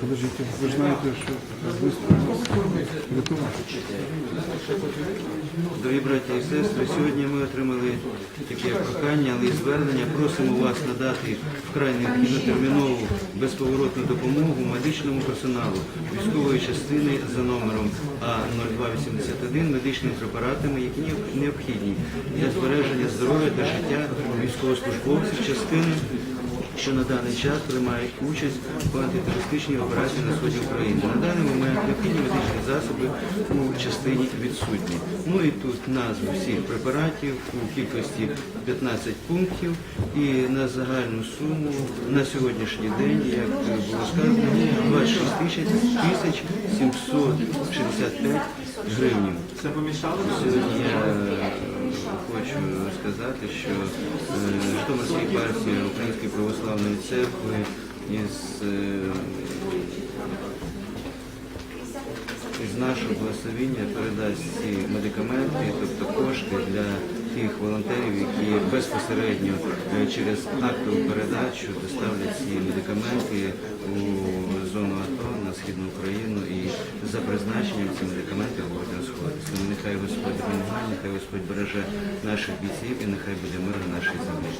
Подождите, вы же знаете, что быстро готово. Дорогі браті і сестри, сьогодні ми отримали таке прохання, але звернення. Просимо вас надати вкрай необхідну термінову безповоротну допомогу медичному персоналу військової частини за номером А0281 медичними препаратами, які необхідні для збереження здоров'я та життя військовослужбовців частини що на даний час приймають участь в антитерористичній операції на сході України. На даний момент необхідні медичні засоби у частині відсутні. Ну і тут назви всіх препаратів у кількості 15 пунктів і на загальну суму на сьогоднішній день, як було сказано, 26 тисяч 765 гривень. Це помішало сказати, що е, Житомирська партія Української православної церкви із, е, із нашого благословіння передасть ці медикаменти, тобто кошти для тих волонтерів, які безпосередньо е, через актову передачу доставлять ці медикаменти у за призначенням ці медикаменти будуть сході. Нехай Господь допомагає, нехай Господь береже наших бійців і нехай буде мир на нашій землі.